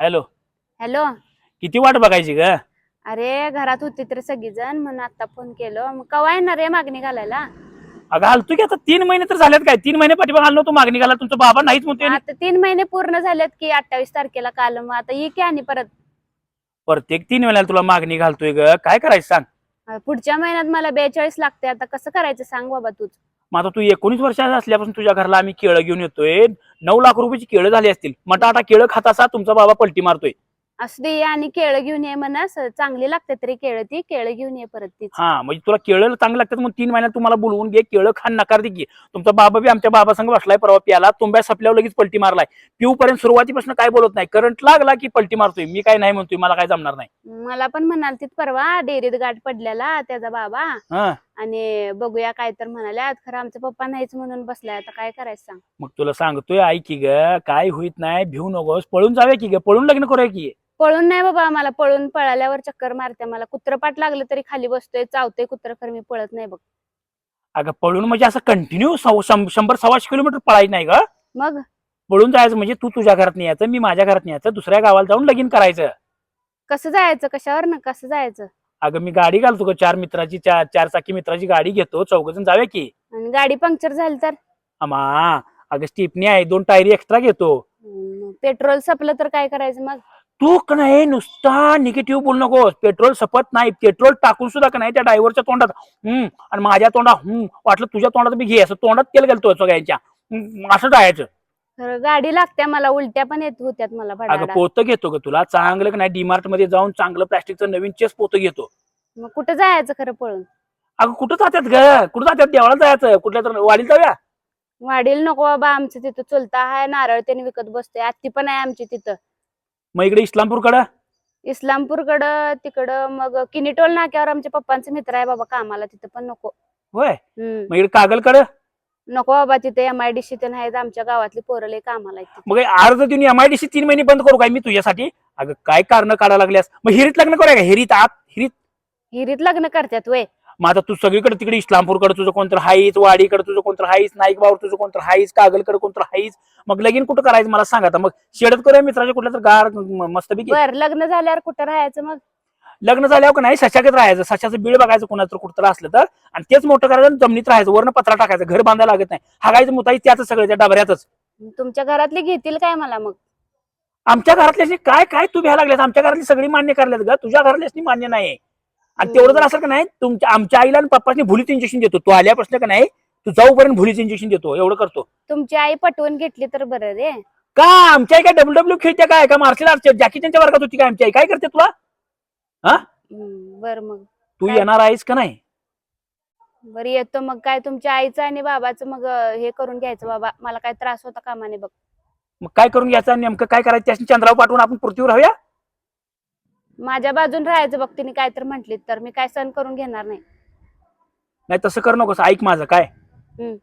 Hello. Hello. किती वाट बघायची ग? अरे घरात होती तर सगळीजण म्हणून आता फोन केलो. मग कवा येणार रे मागणी घालायला? अगं हालतो की आता तीन महिने तर झालेत काय? तीन महिने पाठीमाग आलो नव्हतो मागणी घाला तुमचा बाबा नाहीच म्हणतोय आता तीन महिने पूर्ण झालेत की अठ्ठावीस तारखेला काल. मग आता ये की आणि परत. प्रत्येक तीन महिन्याला तुला मागणी घालतोय ग. काय करायचं सांग? अं, पुढच्या महिन्यात मला बेचाळीस लागते आता कसं करायचं सांग बाबा तूच. मग आता तू एकोणीस वर्षाचा असल्यापासून तुझ्या घरला आम्ही केळं घेऊन येतोय. नऊ लाख रुपयाची केळं झाली असतील. मग आता केळं खात असा तुमचा बाबा पलटी मारतोय. असू दे आणि केळं घेऊन ये म्हणा चांगली लागते तरी केळं ती. केळं घेऊन ये परत तीच. हा म्हणजे तुला केळं चांगलं लागतात मग तीन महिन्यात तुम्हाला बोलवून घे. केळं खान नकार दे की. तुमचा बाबा बी आमच्या बाबा संग बसलाय परवा प्याला तुंब्या सपल्यावर लगेच पलटी मारलाय. पिऊ पर्यंत सुरुवातीपासून काय बोलत नाही. करंट लागला की पलटी मारतोय. मी काय नाही म्हणतोय. मला काय जमणार नाही. मला पण म्हणाल तिथ परवा डेअरीत गाठ पडलेला त्याचा बाबा. हा. आणि बघूया काय तर म्हणाल्या खरं आमचा पप्पा नाहीच म्हणून बसलाय. आता काय करायचं सांग? मग तुला सांगतोय ऐक की ग काय होईत नाही भिवू नकोस. पळून जाऊया की ग? पळून लग्न करूया की? पळून नाही बाबा मला पळून पळाल्यावर चक्कर मारते मला कुत्रपाट लागलं तरी खाली बसतोय चावतोय कुत्र खरं मी पळत नाही बघ. अगं पळून म्हणजे असं कंटिन्यू शंभर सव्वाशे किलोमीटर पळायचं नाही ग? मग? पळून जायचं म्हणजे तू तुझ्या घरात नाही यायचं मी माझ्या घरात नाही यायचं दुसऱ्या गावाला जाऊन लगीन करायचं. कसं जायचं? कशावर ना कसं जायचं? अगं मी गाडी घालतो ग चार मित्राची चार चार चाकी मित्राची गाडी घेतो. चौघजण जाऊया की. आणि गाडी पंक्चर झाली तर? अमा अगं स्टिपनी आहे दोन टायरी एक्स्ट्रा घेतो. हम्म, पेट्रोल संपलं तर काय करायचं मग? तू का नाही नुसता निगेटिव्ह बोल नकोस. पेट्रोल सपत नाही पेट्रोल टाकून सुद्धा का नाही त्या ड्रायव्हरच्या तोंडात? हम्म आणि माझ्या तोंडात हम्म वाटलं तुझ्या तोंडात बी घे असं तोंडात तेल घालतो सगळ्यांच्या. हम्म, असं जायचं खरं गाडी लागते मला उलट्या पण येत होत्यात मला अगं भडाडा. पोतं घेतो ग तुला. चांगलं का नाही डीमार्टमध्ये जाऊन चांगलं प्लास्टिकचं नवीन चेस पोतं घेतो. मग कुठं जायचं खरं पळून? अगं कुठं जातात ग? कुठं जातात देवळात जायचं. कुठल्या तर वाडीत जाऊया. वाढील नको बाबा आमचं तिथं चुलता आहे नारळ त्याने विकत बसते आत्ती पण आहे आमची तिथं. मग इकडे इस्लामपूरकडं? इस्लामपूरकडं तिकडं मग किनीटोल नाक्यावर आमच्या पप्पांचे मित्र आहे बाबा कामाला तिथं पण नको. होय? हम्म. मग इकडे कागलकडं? नको बाबा तिथे एम आय डी सी आहेत आमच्या गावातली पोरं लय कामाला आहेत. मग अर्ज देऊन एमआयडीसी तीन महिने बंद करू काय मी तुझ्यासाठी? अगं काय कारण काढायला लागल्यास? मग हिरीत लग्न करूया का? हिरीत आत हिरीत? हिरीत लग्न करतात वय मग आता तू सगळीकडे तिकडे इस्लामपूरकडे तुझं कोणतं हाईच वाडीकडे तुझं कोणतं हाईच नाईकबावर तुझं कोणतं हाईच कागलकडे कोणतं हाईच. मग लगीन कुठं करायचं? मला सांग मग शेडत करूया मित्राच्या कुठल्या तर गार म- मस्तपैकी बर लग्न झाल्यावर कुठं राहायचं मग? लग्न झाल्यावर का नाही सशागत राहायचं सशाचं बिळ बघायचं कोणाचं कुठं असलं तर. आणि तेच मोठं करायचं जमिनीत राहायचं वरनं पत्रा टाकायचं घर बांधायला लागत नाही. हागायचं मुताई त्याच सगळं त्या डबऱ्यातच. तुमच्या घरातले घेतील काय मला मग? आमच्या घरातल्याशी काय काय तू घ्यायला लागल्यास? आमच्या घरातली सगळी मान्य करल्यात ग. तुझ्या घरातल्याशी मान्य नाही. आणि. तेवढं जर असं का नाही तुमच्या आमच्या आईला आणि पप्पानी भुलीचं इंजेक्शन देतो. तू आल्यापासून का नाही तू जाऊपर्यंत भुलीचं इंजेक्शन देतो. एवढं करतो. तुमची आई पटवून घेतली तर बरं रे. का? आमच्या आई काय डब्ल्यू डब्ल्यू खेळते काय? का मार्शल आर्ट जॅकी त्यांच्या वर्गात होती काय आमची आई? काय करते तुला? हम्म, बर मग. तू काय? येणार आहेस का नाही? बरं येतो मग. काय तुमच्या आईचं आणि बाबाचं मग अं, हे करून घ्यायचं बाबा. मला काय त्रास होता कामाने बघ. मग काय करून घ्यायचं आणि नेमकं काय करायचं? त्याशी चंद्रावर पाठवून आपण पृथ्वीवर राहूया? माझ्या बाजून राहायचं बघ तिने काय तर म्हटली तर. मी काय सहन करून घेणार नाही. नाही तसं करू नकोस. ऐक माझं काय? हम्म.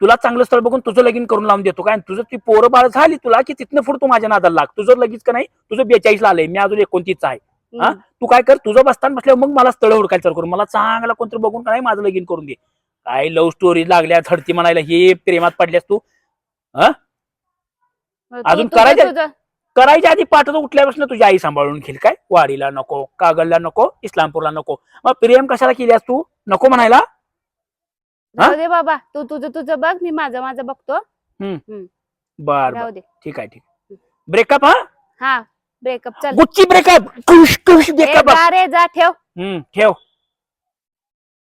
तुला चांगलं स्थळ बघून तुझं लगीन करून लावून देतो काय? आणि तुझं ती पोरं बाळ झाली तुला की तिथनं पुढे तू माझ्या नादाला लाग. तुझं लगेच का नाही? तुझं बेचाळीस ला आलंय. मी अजून एकोणतीस आहे. हा? तू काय कर तुझं बसताना बसल्यावर मग मला स्थळ हुडकायला चालू करू. मला चांगला कोणतरी बघून का नाही माझं लगीन करून दे. काय लव्ह स्टोरी लागल्या झडती म्हणायला हे प्रेमात पडल्यास तू. तू- अजून तुझं- करायचं? करायच्या आधी पाठवत उठल्यापासून तुझी आई सांभाळून घेईल काय? वाडीला नको कागलला नको इस्लामपूरला नको. मग प्रेम कशाला केल्यास तू? नको म्हणायला? हा? दे बाबा तू तुझं तुझं बघ मी माझं माझं बघतो. बर ठीक आहे ठीक ब्रेकअप हा? हा. ब्रेकअप चल. गुच्ची ब्रेकअप खुश खुश ए, ब्रेकअप जा रे जा ठेव. हम्म ठेव.